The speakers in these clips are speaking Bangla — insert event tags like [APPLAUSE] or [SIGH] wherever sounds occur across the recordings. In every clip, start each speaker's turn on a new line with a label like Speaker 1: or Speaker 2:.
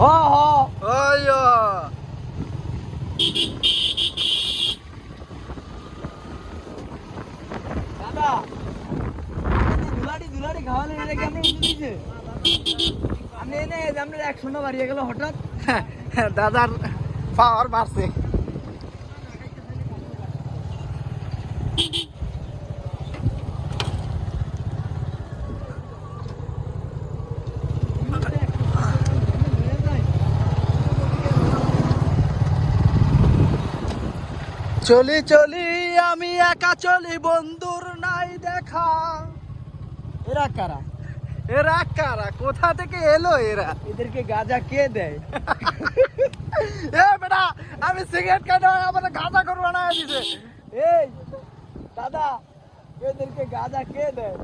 Speaker 1: হ দাদা দুলাড়ি খাওয়ালে এটা কি আপনি উঠে দিয়েছে আপনি এনে আপনার একশো না বাড়িয়ে গেল হঠাৎ।
Speaker 2: দাদার পাওয়ার বাড়ছে। চলি চলি আমি একা চলি বন্ধুর নাই দেখা।
Speaker 1: এরা কারা?
Speaker 2: এরা কারা? কোথা থেকে এলো এরা?
Speaker 1: এদেরকে গাঁজা কে দেয়?
Speaker 2: এ বেটা আমি সিগারেট খাই না আমার গাঁজা করব না দিছে।
Speaker 1: এই দাদা এদেরকে গাঁজা কে দেয়?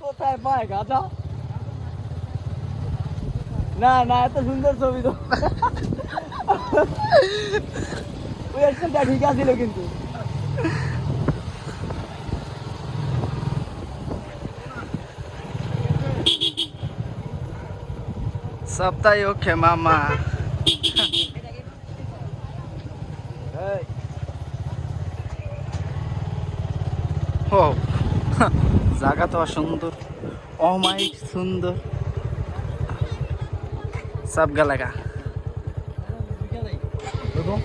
Speaker 1: কোথায় পায় গাঁজা? না না এত সুন্দর ছবি তো। ওই ঠিক আছিল কিন্তু
Speaker 2: সপ্তাহে ওকে মামা। ও জায়গা তো সুন্দর, অমায়িক সুন্দর। সব গেলাগা
Speaker 1: দেখো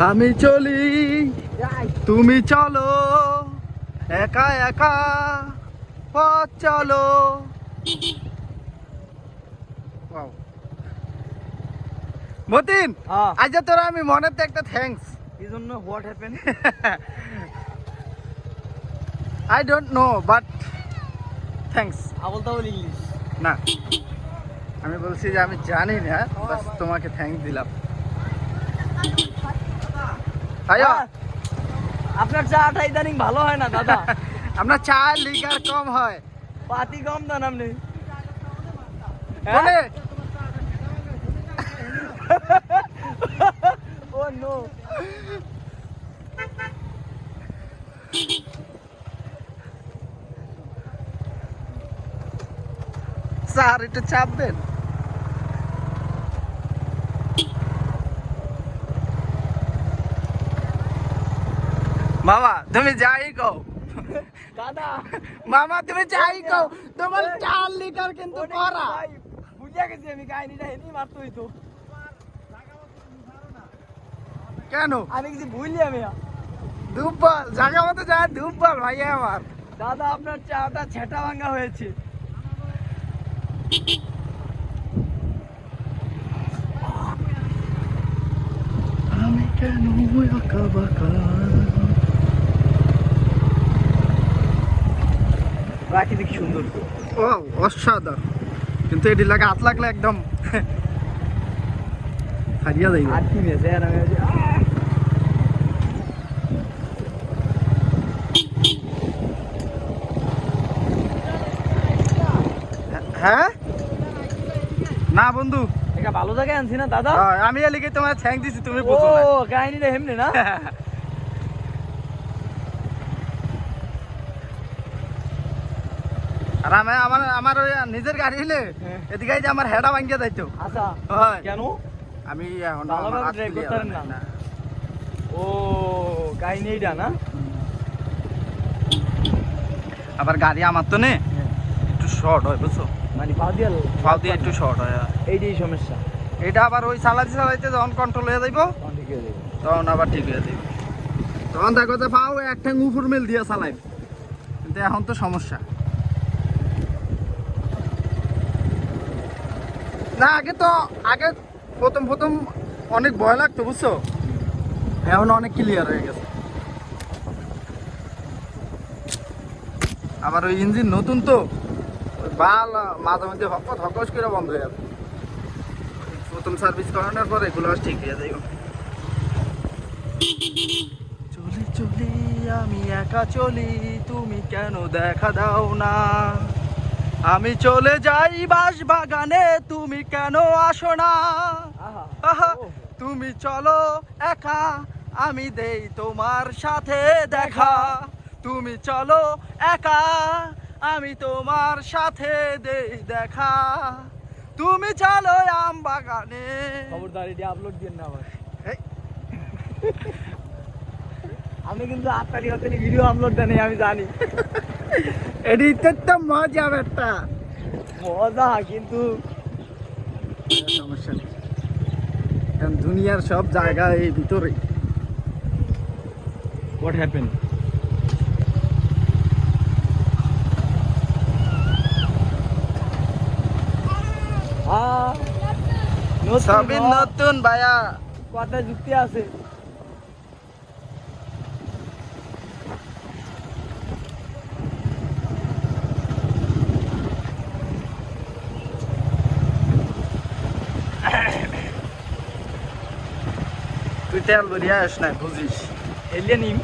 Speaker 2: আমি চলি তুমি চলো একা একা পথ চলো. মতিন
Speaker 1: হ্যাঁ।
Speaker 2: আজ তোরা আমি মনেতে একটা থ্যাঙ্কস
Speaker 1: এই জন্য what happen
Speaker 2: I don't know but thanks
Speaker 1: আবল তাবল ইংলিশ
Speaker 2: না আমি বলছি যে আমি জানি না তোমাকে থ্যাঙ্কস দিলাম।
Speaker 1: হ্যাঁ। আপনার চাটা ইদানিং ভালো হয় না দাদা? [LAUGHS]
Speaker 2: আমরা চা লিগার কম হয়।
Speaker 1: পাতি কম দেন আপনি। হ্যাঁ? [LAUGHS] ও নো।
Speaker 2: স্যার একটু চাপ দেন। মামা তুমি যাই কও।
Speaker 1: দাদা।
Speaker 2: মামা তুমি যাই কও। তোমার চার লিটার কিন্তু
Speaker 1: ভাই, বুঝে গেছি আমি কাহিনীটা হেঁটেই মারতো হইতো
Speaker 2: কেন?
Speaker 1: আমি কিছু ভুললি আমি
Speaker 2: ধূপবাল জায়গা মতো যায় ধূপবাল ভাইয়া আমার।
Speaker 1: দাদা আপনার চাটা ছেটা ভাঙা হয়েছে।
Speaker 2: আমি কেন একা বাকা?
Speaker 1: প্রাকৃতিক সুন্দর
Speaker 2: ও অসাধারণ। কিন্তু এটি লাগে হাত লাগলে একদম [LAUGHS] হারিয়া যাইব।
Speaker 1: আর কি আর আমি
Speaker 2: হ্যাঁ? না বন্ধু।
Speaker 1: এটা ভালো জায়গায় আনছি না দাদা?
Speaker 2: আমি এলিগে তোমার থ্যাঙ্ক দিছি তুমি
Speaker 1: ও
Speaker 2: বুঝো
Speaker 1: কাহিনীটা হেমনে না? [LAUGHS]
Speaker 2: আর আমি আমার আমার ওই নিজের গাড়ি হইলে
Speaker 1: হ্যাঁ।
Speaker 2: এদিকে যে আমার হেডা ভাঙ্গিয়া যাইতো।
Speaker 1: আচ্ছা কেন?
Speaker 2: আমি
Speaker 1: ভালোভাবে
Speaker 2: আমার হাত
Speaker 1: drive
Speaker 2: clear
Speaker 1: করতে না? ও কাহিনী এইটা না
Speaker 2: আবার গাড়ি আমার তো নে একটু শর্ট হয় বুঝছ?
Speaker 1: মানে পা দিয়ে
Speaker 2: ফাও দিয়ে একটু শর্ট হয়
Speaker 1: এইটাই সমস্যা।
Speaker 2: এটা আবার ওই চালাইতে চালাইতে যখন কন্ট্রোল হয়ে যাইব
Speaker 1: তখন হয়ে
Speaker 2: আবার ঠিক হয়ে যাবে তখন দেখো যে পাও একটা উপর মেল দিয়ে চালাই কিন্তু এখন তো সমস্যা। না, আগে তো, আগে প্রথম প্রথম অনেক ভয় লাগতো, বুঝছ? এখন অনেক ক্লিয়ার হয়ে গেছে। আবার ওই ইঞ্জিন নতুন তো বাল মাঝে মধ্যে হকত হকস করে বন্ধ হয়ে যাবে। প্রথম সার্ভিস করানোর পর এগুলো ঠিক হয়ে যাবে চলি চলি, আমি একা চলি, তুমি কেন দেখা দাও না? আমি চলে যাই বাস বাগানে তুমি কেন আসো না? তুমি চলো একা আমি দেই তোমার সাথে দেখা। তুমি চলো একা আমি তোমার সাথে দেই দেখা। তুমি চলো আম বাগানে।
Speaker 1: খবরদার এটি আপলোড দিন না আবার। আমি কিন্তু আত্মারি হতে ভিডিও আপলোড দেন আমি জানি। [LAUGHS]
Speaker 2: এডিতে তো মজা একটা
Speaker 1: মজা কিন্তু
Speaker 2: সমস্যা নেই। কারণ দুনিয়ার সব জায়গা এই ভিতরে
Speaker 1: হোয়াট হ্যাপেন
Speaker 2: সবই নতুন ভাইয়া।
Speaker 1: কথা যুক্তি আছে।
Speaker 2: তুই তেল বেরিয়ে আস না বুঝিস
Speaker 1: এলিয়ে নিম